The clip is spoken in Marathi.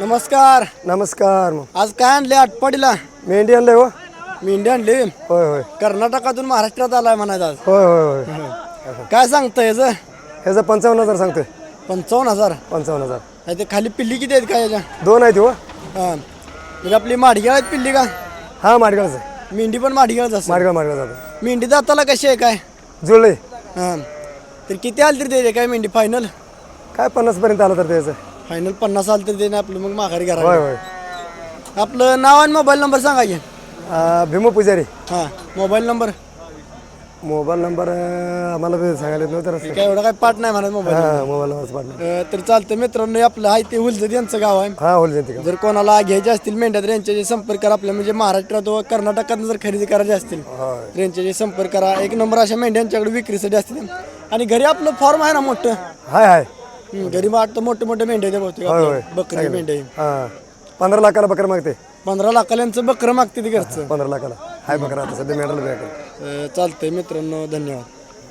नमस्कार. नमस्कार. मग आज काय आणले आटपाडीला? मेंढी आणलंय हो. मेंढी आणली? होय होय. कर्नाटकातून महाराष्ट्रात आलाय म्हणायचं आज. होय होय होय. काय सांगतं याचं ह्याचं पंचावन्न हजार सांगतोय. पंचावन्न हजार? पंचावन्न हजार. नाही ते खाली पिल्ली किती आहेत काय याच्या दोन आहेत हो. हा. म्हणजे आपली माडगेळ आहेत पिल्ली का? हा माडगावचं मेंढी पण माडगेळच असते. माडगाव माडगाव जातो. मेंढी दाताला कशी आहे काय? जुळले. हा. तर किती आली तरी द्यायचे काय मेंढी फायनल काय पन्नास पर्यंत आलं तर त्याचं? फायनल पन्नास आली तरी देणे आपलं मग माघारी होय करा होय. आपलं नाव आणि मोबाईल नंबर सांगा की. भीमो पुजारी. हां मोबाईल नंबर मोबाईल नंबर अं, आम्हाला बी सांगायला येत नव्हतं काय एवढा काय पाठ नाही म्हणत मोबाईल हा मोबाईल पाठवा तर चालतं मित्रांनो हे आपलं आहे ते हुलजत यांचं गाव आहे. हा होल जयंती का जर कोणाला घ्यायचे असतील मेंढ्या तर यांच्याशी संपर्क करा आपल्या म्हणजे महाराष्ट्रात व कर्नाटकात जर खरेदी करायचे असतील होय. तर यांच्याशी संपर्क करा. एक नंबर अशा मेंढ्या यांच्याकडे विक्रीसाठी असतील. आणि घरी आपलं फॉर्म आहे ना मोठं? हाय हाय. घरी वाटतं मोठे मोठे मेंढ्या ते बहुतेक होय, होय. आपलं बकरी मेंढ्या. हा. पंधरा लाखाला बकर मागते. पंधरा लाखाला यांचं बकरं मागते ते घरचं. पंधरा लाखाला. हाय बकर आता सध्या. अं, चालतंय मित्रांनो धन्यवाद.